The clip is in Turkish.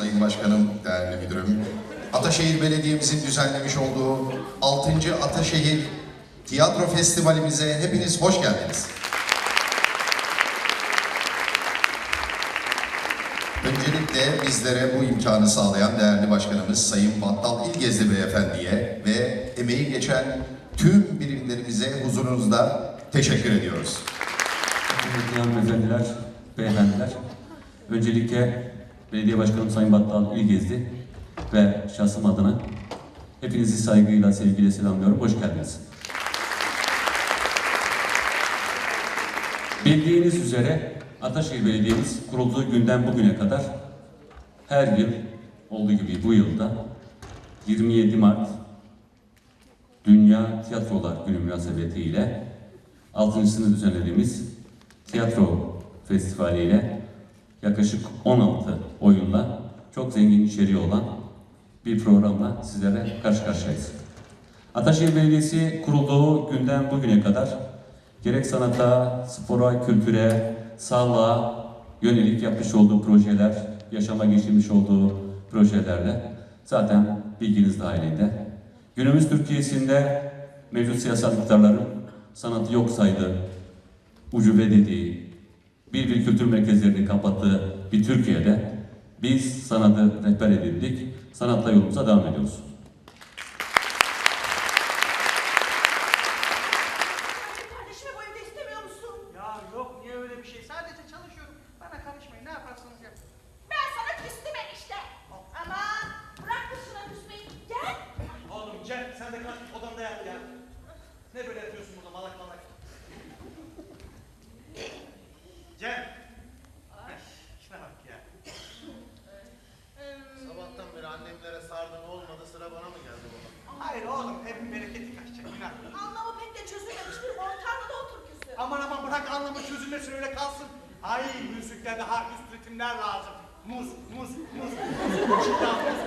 Sayın Başkanım, değerli müdürüm. Ataşehir Belediye'mizin düzenlemiş olduğu 6. Ataşehir Tiyatro Festivalimize hepiniz hoş geldiniz. Öncelikle bizlere bu imkanı sağlayan değerli başkanımız Sayın Battal İlgezli Beyefendi'ye ve emeği geçen tüm birimlerimize huzurunuzda teşekkür ediyoruz. Kıymetli hanımefendiler, beyefendiler. Öncelikle Belediye Başkanım Sayın Battal İlgezdi ve şahsım adına hepinizi saygıyla, sevgiyle selamlıyorum. Hoş geldiniz. Bildiğiniz üzere Ataşehir Belediye'miz kurulduğu günden bugüne kadar her yıl olduğu gibi bu yılda 27 Mart Dünya Tiyatrolar Günü münasebetiyle altıncısını düzenlediğimiz tiyatro festivaliyle yaklaşık 16 oyunla çok zengin içeriği olan bir programla sizlere karşı karşıyayız. Ataşehir Belediyesi kurulduğu günden bugüne kadar gerek sanata, spora, kültüre, sağlığa yönelik yapmış olduğu projeler, yaşama geçirmiş olduğu projelerle zaten bilginiz dahilinde. Günümüz Türkiye'sinde mevcut siyasal iktidarların sanatı yok saydığı, ucube dediği, bir bir kültür merkezlerini kapattığı bir Türkiye'de biz sanatı rehber edildik, sanatla yolumuza devam ediyoruz. Kardeşime bu evde istemiyor musun? Ya yok niye öyle bir şey? Sadece çalışıyorum. Bana karışmayın. Ne yaparsanız yapın. Ben sana küstüm enişte. Aman bırak dışına küsmeyi. Gel. Oğlum Cem sen de kalk odamda yat ya. Ne böyle yatıyorsun burada malak malak? Evin bereketi kaçacak. Günah. Anlamı pek de çözülmemiş bir ortamda otur küsü. Aman aman bırak anlamı çözülmesin öyle kalsın. Ay müzikte daha üst ritimler lazım. Muz, muz, muz. Çıktan muz,